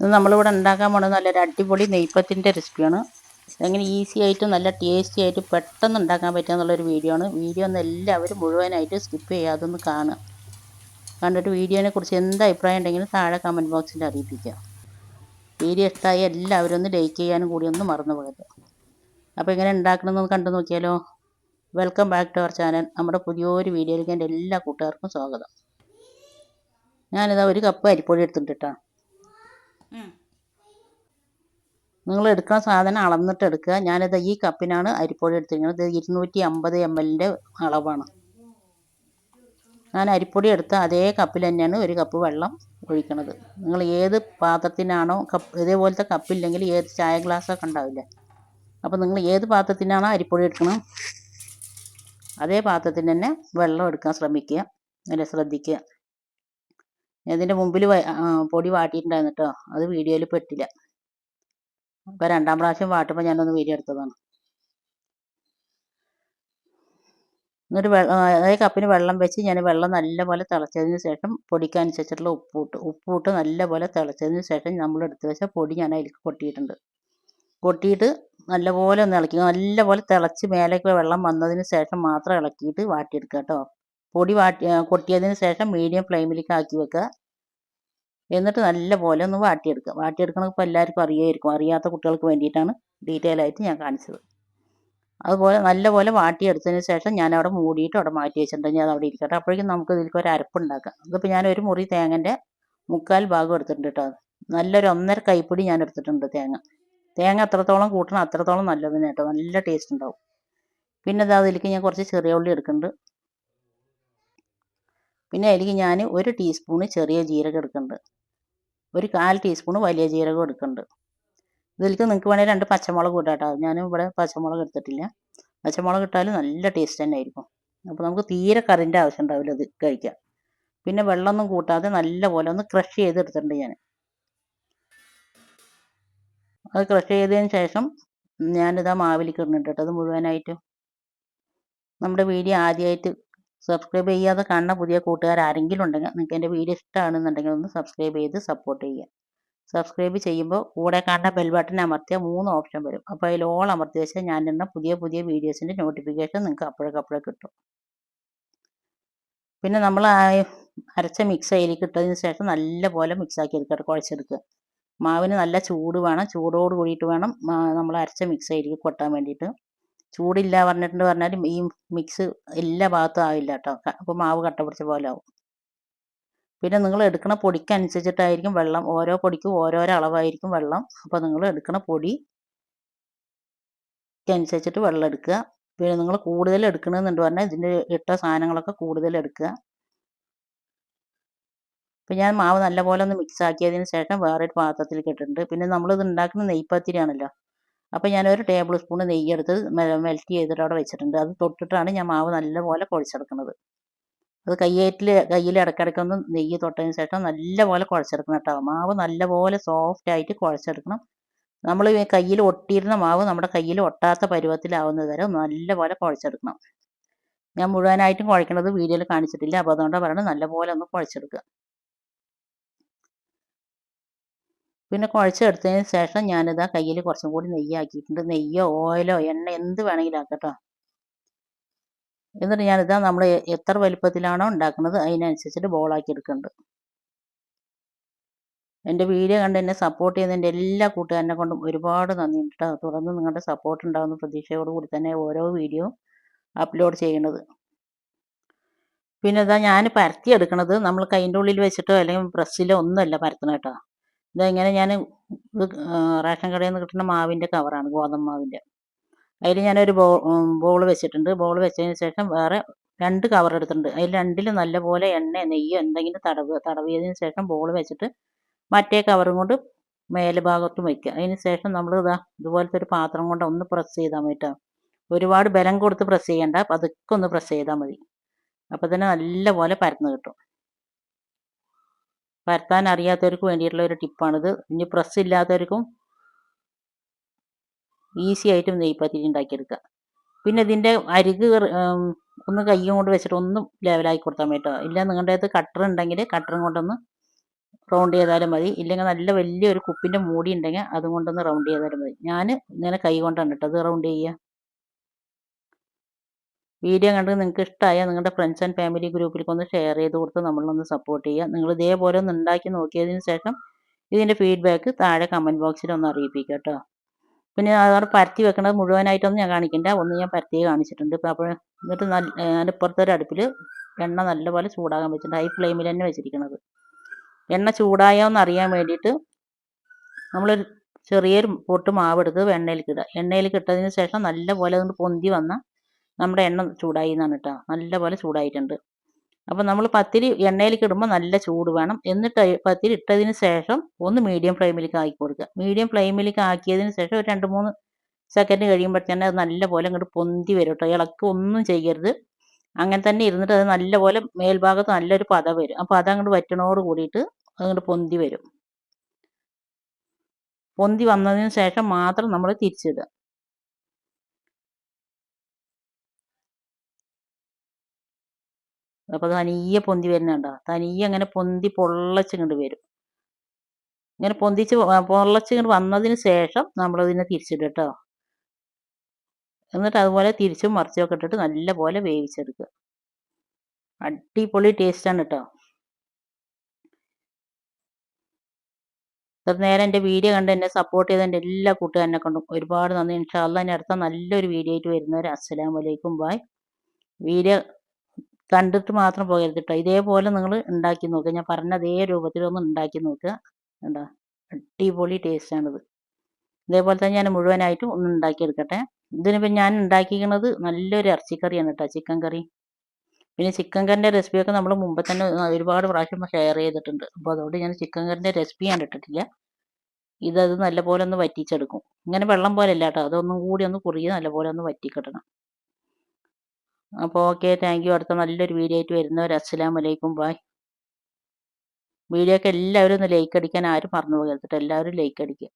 ഇത് നമ്മളിവിടെ ഉണ്ടാക്കാൻ പോകുന്നത് നല്ലൊരു അടിപൊളി നെയ്പ്പത്തിന്റെ റെസിപ്പിയാണ്. എങ്ങനെ ഈസി ആയിട്ട് നല്ല ടേസ്റ്റി ആയിട്ട് പെട്ടെന്ന് ഉണ്ടാക്കാൻ പറ്റുക എന്നുള്ളൊരു വീഡിയോ ആണ്. വീഡിയോ ഒന്ന് എല്ലാവരും മുഴുവനായിട്ട് സ്കിപ്പ് ചെയ്യാതെ ഒന്ന് കാണുക. കണ്ടിട്ട് വീഡിയോനെ കുറിച്ച് എന്ത് അഭിപ്രായം ഉണ്ടെങ്കിലും താഴെ കമന്റ് ബോക്സിൽ അറിയിപ്പിക്കുക. വീഡിയോ ഇഷ്ടമായി എല്ലാവരും ഒന്ന് ലൈക്ക് ചെയ്യാനും കൂടി ഒന്ന് മറന്നു പോകരുത്. അപ്പോൾ എങ്ങനെ ഉണ്ടാക്കണമെന്ന് കണ്ടു നോക്കിയാലോ? Welcome back to our channel നമ്മുടെ പുതിയൊരു വീഡിയോയിലേക്ക് എന്റെ എല്ലാ കൂട്ടുകാർക്കും സ്വാഗതം. ഞാനിതാ ഒരു കപ്പ് അരിപ്പൊടി എടുത്തിട്ടുണ്ട് കേട്ടോ നിങ്ങൾ എടുക്കുന്ന സാധനം അളന്നിട്ട് എടുക്കുക. ഞാനിത് ഈ കപ്പിനാണ് അരിപ്പൊടി എടുത്തിരിക്കുന്നത്. ഇത് ഇരുന്നൂറ്റി അമ്പത് എം എല്ലിന്റെ അളവാണ്. ഞാൻ അരിപ്പൊടി എടുത്ത അതേ കപ്പിൽ തന്നെയാണ് ഒരു കപ്പ് വെള്ളം ഒഴിക്കണത്. നിങ്ങൾ ഏത് പാത്രത്തിനാണോ കപ്പ് ഇതേപോലത്തെ കപ്പില്ലെങ്കിൽ ഏത് ചായ ഗ്ലാസ്സൊക്കെ ഉണ്ടാവില്ല? അപ്പോൾ നിങ്ങൾ ഏത് പാത്രത്തിനാണോ അരിപ്പൊടി എടുക്കണം അതേ പാത്രത്തിന് തന്നെ വെള്ളം എടുക്കാൻ ശ്രമിക്കുക. നല്ല ശ്രദ്ധിക്കുക. ഇതിന്റെ മുമ്പിൽ പൊടി വാട്ടിയിട്ടുണ്ടായിരുന്നു കേട്ടോ. അത് വീഡിയോയിൽ പെട്ടില്ല. അപ്പോൾ രണ്ടാം പ്രാവശ്യം വാട്ടുമ്പോൾ ഞാനൊന്ന് വീഡിയോ എടുത്തതാണ്. എന്നിട്ട് അതായത് കപ്പിന് വെള്ളം വെച്ച് ഞാൻ വെള്ളം നല്ലപോലെ തിളച്ചതിന് ശേഷം പൊടിക്കനുസരിച്ചിട്ടുള്ള ഉപ്പൂട്ട്. ഉപ്പൂട്ട് നല്ലപോലെ തിളച്ചതിന് ശേഷം നമ്മൾ എടുത്ത് വെച്ച പൊടി ഞാൻ അതിലേക്ക് കൊട്ടിയിട്ടുണ്ട്. കൊട്ടിയിട്ട് നല്ലപോലെ ഒന്ന് ഇളക്കി. നല്ലപോലെ തിളച്ച് മേലേക്ക് വെള്ളം വന്നതിന് ശേഷം മാത്രം ഇളക്കിയിട്ട് വാട്ടിയെടുക്കുക കേട്ടോ. പൊടി വാട്ടി കൊട്ടിയതിന് ശേഷം മീഡിയം ഫ്ലെയിമിലേക്ക് ആക്കി വെക്കുക. എന്നിട്ട് നല്ല പോലെ ഒന്ന് വാട്ടിയെടുക്കുക. വാട്ടിയെടുക്കണത് ഇപ്പോൾ എല്ലാവർക്കും അറിയായിരിക്കും. അറിയാത്ത കുട്ടികൾക്ക് വേണ്ടിയിട്ടാണ് ഡീറ്റെയിൽ ആയിട്ട് ഞാൻ കാണിച്ചത്. അതുപോലെ നല്ലപോലെ വാട്ടിയെടുത്തതിന് ശേഷം ഞാൻ അവിടെ മൂടിയിട്ട് അവിടെ മാറ്റി വെച്ചിട്ടുണ്ട്. ഞാൻ അവിടെ ഇരിക്കട്ടെ. അപ്പോഴേക്കും നമുക്ക് ഇതിലേക്ക് ഒരു അരപ്പ് അരപ്പുണ്ടാക്കാം ഇതിപ്പോൾ ഞാൻ ഒരു മുറി തേങ്ങന്റെ മുക്കാൽ ഭാഗം എടുത്തിട്ടുണ്ട് കേട്ടോ. നല്ലൊരു ഒന്നര കൈപ്പിടി ഞാൻ എടുത്തിട്ടുണ്ട് തേങ്ങ. തേങ്ങ അത്രത്തോളം കൂട്ടണം അത്രത്തോളം നല്ലതിന് കേട്ടോ. നല്ല ടേസ്റ്റ് ഉണ്ടാവും. പിന്നെ അത് അതിലേക്ക് ഞാൻ കുറച്ച് ചെറിയ ഉള്ളി എടുക്കുന്നുണ്ട്. പിന്നെ അതിലേക്ക് ഞാൻ ഒരു ടീസ്പൂണ് ചെറിയ ജീരകം എടുക്കുന്നുണ്ട്. ഒരു കാൽ ടീസ്പൂൺ വലിയ ജീരകം എടുക്കുന്നുണ്ട്. ഇതിലേക്ക് നിങ്ങൾക്ക് വേണേൽ രണ്ട് പച്ചമുളക് ഇടാം കേട്ടോ. ഞാൻ ഇവിടെ പച്ചമുളക് എടുത്തിട്ടില്ല. പച്ചമുളക് ഇട്ടാൽ നല്ല ടേസ്റ്റ് തന്നെ ആയിരിക്കും. അപ്പോൾ നമുക്ക് തീരെ കറിന്റെ ആവശ്യം ഉണ്ടാവില്ല ഇത് കഴിക്കാൻ. പിന്നെ വെള്ളമൊന്നും കൂട്ടാതെ നല്ല പോലെ ഒന്ന് ക്രഷ് ചെയ്തെടുത്തിട്ടുണ്ട് ഞാൻ. അത് ക്രഷ് ചെയ്തതിന് ശേഷം ഞാനിതാ മാവിലേക്ക് ഇടുന്നുണ്ട് കേട്ടോ. അത് മുഴുവനായിട്ട് നമ്മുടെ വീഡിയോ ആദ്യമായിട്ട് സബ്സ്ക്രൈബ് ചെയ്യാതെ കാണുന്ന പുതിയ കൂട്ടുകാർ ആരെങ്കിലും ഉണ്ടെങ്കിൽ നിങ്ങൾക്ക് എന്റെ വീഡിയോ ഇഷ്ടമാണെന്നുണ്ടെങ്കിൽ ഒന്ന് സബ്സ്ക്രൈബ് ചെയ്ത് സപ്പോർട്ട് ചെയ്യുക. സബ്സ്ക്രൈബ് ചെയ്യുമ്പോൾ കൂടെ കാണുന്ന ബെൽ ബട്ടൺ അമർത്തിയാൽ മൂന്ന് ഓപ്ഷൻ വരും. അപ്പോൾ അതിൽ ഓൾ അമർത്തി വെച്ചാൽ ഞാൻ ഇടുന്ന പുതിയ പുതിയ വീഡിയോസിന്റെ നോട്ടിഫിക്കേഷൻ നിങ്ങൾക്ക് അപ്പോഴേക്കപ്പോഴേ കിട്ടും. പിന്നെ നമ്മൾ അരച്ച മിക്സ് അതിലേക്ക് ഇട്ടതിന് ശേഷം നല്ലപോലെ മിക്സാക്കി എടുക്കുക. കുഴച്ചെടുക്കുക. മാവിന് നല്ല ചൂട് വേണം. ചൂടോട് കൂടിയിട്ട് വേണം നമ്മൾ അരച്ച മിക്സ് അതിലേക്ക് കൊട്ടാൻ വേണ്ടിയിട്ട്. ചൂടില്ല പറഞ്ഞിട്ടുണ്ട് പറഞ്ഞാലും ഈ മിക്സ് എല്ലാ ഭാഗത്തും ആവില്ല കേട്ടോ. അപ്പോൾ മാവ് കട്ട പിടിച്ച പോലെ ആവും. പിന്നെ നിങ്ങൾ എടുക്കുന്ന പൊടിക്ക് അനുസരിച്ചിട്ടായിരിക്കും വെള്ളം ഓരോ പൊടിക്കും ഓരോരോ അളവായിരിക്കും വെള്ളം. അപ്പോൾ നിങ്ങൾ എടുക്കുന്ന പൊടി അനുസരിച്ചിട്ട് വെള്ളം എടുക്കുക. പിന്നെ നിങ്ങൾ കൂടുതൽ എടുക്കണമെന്നുണ്ട് പറഞ്ഞാൽ ഇതിന്റെ ഇട്ട സാധനങ്ങളൊക്കെ കൂടുതൽ എടുക്കുക. അപ്പം ഞാൻ മാവ് നല്ലപോലെ ഒന്ന് മിക്സ് ആക്കിയതിന് ശേഷം വേറൊരു പാത്രത്തിൽ ഇട്ടിട്ടുണ്ട്. പിന്നെ നമ്മളിത് ഉണ്ടാക്കുന്ന നെയ്പ്പത്തിരിയാണല്ലോ അപ്പോൾ ഞാനൊരു ടേബിൾ സ്പൂൺ നെയ്യ് എടുത്ത് മെൽറ്റ് ചെയ്തിട്ട് അവിടെ വെച്ചിട്ടുണ്ട്. അത് തൊട്ടിട്ടാണ് ഞാൻ മാവ് നല്ലപോലെ കുഴച്ചെടുക്കുന്നത്. അത് കയ്യേറ്റിൽ കയ്യിൽ ഇടയ്ക്കിടയ്ക്ക് ഒന്ന് നെയ്യ് തൊട്ടതിന് ശേഷം നല്ലപോലെ കുഴച്ചെടുക്കണം കേട്ടോ. മാവ് നല്ലപോലെ സോഫ്റ്റ് ആയിട്ട് കുഴച്ചെടുക്കണം. നമ്മൾ കയ്യിൽ ഒട്ടിയിരുന്ന മാവ് നമ്മുടെ കയ്യിൽ ഒട്ടാത്ത പരുവത്തിലാവുന്നത് വരെ നല്ലപോലെ കുഴച്ചെടുക്കണം. ഞാൻ മുഴുവനായിട്ടും കുഴക്കണത് വീഡിയോയിൽ കാണിച്ചിട്ടില്ല. അപ്പോൾ അതുകൊണ്ടാണ് പറയുന്നത് നല്ലപോലെ ഒന്ന് കുഴച്ചെടുക്കുക. പിന്നെ കുഴച്ചെടുത്തതിന് ശേഷം ഞാനിതാ കയ്യിൽ കുറച്ചും കൂടി നെയ്യാക്കിയിട്ടുണ്ട്. നെയ്യോ ഓയിലോ എണ്ണ എന്ത് വേണമെങ്കിലും ആക്കട്ടോ. എന്നിട്ട് ഞാനിതാ നമ്മൾ എത്ര വലുപ്പത്തിലാണോ ഉണ്ടാക്കുന്നത് അതിനനുസരിച്ചിട്ട് ബോളാക്കി എടുക്കുന്നുണ്ട്. എന്റെ വീഡിയോ കണ്ട് എന്നെ സപ്പോർട്ട് ചെയ്യുന്ന എന്റെ എല്ലാ കൂട്ടുകാരനെ കൊണ്ടും ഒരുപാട് നന്ദി കേട്ടോ. തുടർന്ന് നിങ്ങളുടെ സപ്പോർട്ട് ഉണ്ടാകുന്ന പ്രതീക്ഷയോട് കൂടി തന്നെ ഓരോ വീഡിയോ അപ്ലോഡ് ചെയ്യുന്നത്. പിന്നെ ഇതാ ഞാൻ പരത്തി എടുക്കണത് നമ്മൾ കൈന്റെ ഉള്ളിൽ വെച്ചിട്ടോ അല്ലെങ്കിൽ പ്രസ്സിലോ ഒന്നുമല്ല പരത്തണം കേട്ടോ. ഇതെങ്ങനെ ഞാൻ ഇത് റേഷൻ കടയിൽ നിന്ന് കിട്ടുന്ന മാവിന്റെ കവറാണ് ഗോതമ്പ് മാവിന്റെ. അതിൽ ഞാനൊരു ബോ ബോൾ വെച്ചിട്ടുണ്ട്. ബോൾ വെച്ചതിന് ശേഷം വേറെ രണ്ട് കവർ എടുത്തിട്ടുണ്ട്. അതിൽ രണ്ടിലും നല്ലപോലെ എണ്ണ നെയ്യോ എന്തെങ്കിലും തടവ് തടവിയതിന് ശേഷം ബോൾ വെച്ചിട്ട് മറ്റേ കവറും കൊണ്ട് മേലെ ഭാഗത്തും വയ്ക്കുക. അതിന് ശേഷം നമ്മൾ ഇതാ ഇതുപോലത്തെ ഒരു പാത്രം കൊണ്ട് ഒന്ന് പ്രസ് ചെയ്താൽ മതി കേട്ടോ ഒരുപാട് ബലം കൊടുത്ത് പ്രസ് ചെയ്യണ്ട. പതുക്കെ ഒന്ന് പ്രസ് ചെയ്താൽ മതി. അപ്പോൾ തന്നെ നല്ലപോലെ പരന്ന് കിട്ടും. പരത്താൻ അറിയാത്തവർക്ക് വേണ്ടിയിട്ടുള്ള ഒരു ടിപ്പാണിത്. ഇനി പ്രസ് ഇല്ലാത്തവർക്കും ഈസി ആയിട്ടും നെയ്പ്പത്തിരി ഉണ്ടാക്കിയെടുക്കുക. പിന്നെ ഇതിന്റെ അരിക് ഒന്ന് കയ്യും കൊണ്ട് വെച്ചിട്ട് ഒന്നും ലെവലാക്കി കൊടുത്താൽ മതി ഇല്ല നിങ്ങളുടെ അടുത്ത് കട്ടർ ഉണ്ടെങ്കിൽ കട്ടറും കൊണ്ടൊന്ന് റൗണ്ട് ചെയ്താലും മതി. ഇല്ലെങ്കിൽ നല്ല വലിയൊരു കുപ്പിന്റെ മൂടി ഉണ്ടെങ്കിൽ അതും കൊണ്ടൊന്ന് റൗണ്ട് ചെയ്താലും മതി. ഞാൻ ഇങ്ങനെ കൈ കൊണ്ടാണ് കേട്ടോ. അത് റൗണ്ട് ചെയ്യുക. വീഡിയോ കണ്ട് നിങ്ങൾക്ക് ഇഷ്ടമായാൽ നിങ്ങളുടെ ഫ്രണ്ട്സ് ആൻഡ് ഫാമിലി ഗ്രൂപ്പിലേക്ക് ഒന്ന് ഷെയർ ചെയ്ത് കൊടുത്ത് നമ്മളൊന്ന് സപ്പോർട്ട് ചെയ്യുക. നിങ്ങൾ ഇതേപോലെ ഒന്ന് ഉണ്ടാക്കി നോക്കിയതിന് ശേഷം ഇതിന്റെ ഫീഡ്ബാക്ക് താഴെ കമന്റ് ബോക്സിൽ ഒന്ന് അറിയിപ്പിക്കുക കേട്ടോ. പിന്നെ അതോടെ പരത്തി വെക്കുന്നത് മുഴുവനായിട്ടൊന്നും ഞാൻ കാണിക്കണ്ട. ഒന്ന് ഞാൻ പരത്തി കാണിച്ചിട്ടുണ്ട്. ഇപ്പോൾ അപ്പോൾ എന്നിട്ട് നല്ല അതിന്റെ ഇപ്പുറത്തൊരു അടുപ്പിൽ എണ്ണ നല്ലപോലെ ചൂടാകാൻ വെച്ചിട്ടുണ്ട്. ഹൈ ഫ്ലെയിമിൽ തന്നെ വെച്ചിരിക്കുന്നത് എണ്ണ ചൂടായോ എന്ന് അറിയാൻ വേണ്ടിയിട്ട് നമ്മൾ ചെറിയൊരു പൊട്ട് മാവെടുത്ത് എണ്ണയിലേക്ക് ഇടുക. എണ്ണയിലേക്ക് ഇട്ടതിന് ശേഷം നല്ലപോലെ അതുകൊണ്ട് പൊന്തി വന്നാൽ നമ്മുടെ എണ്ണ ചൂടായി എന്നാണ് കേട്ടോ. നല്ലപോലെ ചൂടായിട്ടുണ്ട്. അപ്പം നമ്മൾ പത്തിരി എണ്ണയിലേക്ക് ഇടുമ്പോൾ നല്ല ചൂട് വേണം. എന്നിട്ട് പത്തിരി ഇട്ടതിന് ശേഷം ഒന്ന് മീഡിയം ഫ്ലെയിമിലേക്ക് ആക്കി കൊടുക്കുക. മീഡിയം ഫ്ലെയിമിലേക്ക് ആക്കിയതിന് ശേഷം ഒരു രണ്ട് മൂന്ന് സെക്കൻഡ് കഴിയുമ്പോഴത്തേനെ അത് നല്ലപോലെ അങ്ങോട്ട് പൊന്തി വരും കേട്ടോ. ഇളക്കം ഒന്നും ചെയ്യരുത്. അങ്ങനെ തന്നെ ഇരുന്നിട്ട് അത് നല്ലപോലെ മേൽഭാഗത്ത് നല്ലൊരു പത വരും. അപ്പോൾ അങ്ങോട്ട് വറ്റണോട് കൂടിയിട്ട് അങ്ങോട്ട് പൊന്തി വരും. പൊന്തി വന്നതിന് ശേഷം മാത്രം നമ്മൾ തിരിച്ചിടുക. അപ്പോൾ തനിയെ പൊന്തി വരുന്നുണ്ടോ തനിയെ അങ്ങനെ പൊന്തി പൊള്ളച്ചിങ്ങോട്ട് വരും. ഇങ്ങനെ പൊന്തിച്ച് പൊള്ളച്ചിങ്ങോട്ട് വന്നതിന് ശേഷം നമ്മളതിനെ തിരിച്ചിടും കേട്ടോ. എന്നിട്ട് അതുപോലെ തിരിച്ചും മറിച്ചൊക്കെ ഇട്ടിട്ട് നല്ലപോലെ വേവിച്ചെടുക്കുക. അടിപൊളി ടേസ്റ്റാണ് കേട്ടോ. ഇത്ര നേരം എന്റെ വീഡിയോ കണ്ട് എന്നെ സപ്പോർട്ട് ചെയ്ത എന്റെ എല്ലാ കൂട്ടുകാരനെ കൊണ്ടും ഒരുപാട് നന്ദി. ഇൻഷാല്ല ഇനി അടുത്ത നല്ലൊരു വീഡിയോ ആയിട്ട് വരുന്നവർ അസ്സലാമലൈക്കും ബായ് വീഡിയോ കണ്ടിട്ട് മാത്രം പോകരുത് കേട്ടോ ഇതേപോലെ നിങ്ങൾ ഉണ്ടാക്കി നോക്കുക ഞാൻ പറഞ്ഞ അതേ രൂപത്തിലൊന്ന് ഉണ്ടാക്കി നോക്കുക കണ്ടോ? അടിപൊളി ടേസ്റ്റാണിത് ഇതേപോലെ തന്നെ ഞാൻ മുഴുവനായിട്ടും ഒന്ന് ഉണ്ടാക്കിയെടുക്കട്ടെ. ഇതിനിപ്പോൾ ഞാൻ ഉണ്ടാക്കിയിരിക്കുന്നത് നല്ലൊരു ഇറച്ചിക്കറിയാണ് കേട്ടോ ചിക്കൻ കറി പിന്നെ ചിക്കൻ കറിന്റെ റെസിപ്പിയൊക്കെ നമ്മൾ മുമ്പ് തന്നെ ഒരുപാട് പ്രാവശ്യം ഷെയർ ചെയ്തിട്ടുണ്ട്. അപ്പോൾ അതുകൊണ്ട് ഞാൻ ചിക്കൻ കറിന്റെ റെസിപ്പി ഞാൻ ഇട്ടിട്ടില്ല. ഇതത് നല്ലപോലെ ഒന്ന് വറ്റിച്ചെടുക്കും. ഇങ്ങനെ വെള്ളം പോലെ അല്ല കേട്ടോ അതൊന്നും കൂടി ഒന്ന് കുറുകി നല്ലപോലെ ഒന്ന് വറ്റിക്കിട്ടണം. അപ്പോൾ ഓക്കെ താങ്ക് യു അടുത്ത നല്ലൊരു വീഡിയോ ആയിട്ട് വരുന്നവർ അസ്സലാം വലൈക്കും ബായ് വീഡിയോ ഒക്കെ എല്ലാവരും ഒന്ന് ലൈക്ക് അടിക്കാൻ ആരും മറന്നു പോകരുത് എല്ലാവരും ലൈക്ക് അടിക്കുക.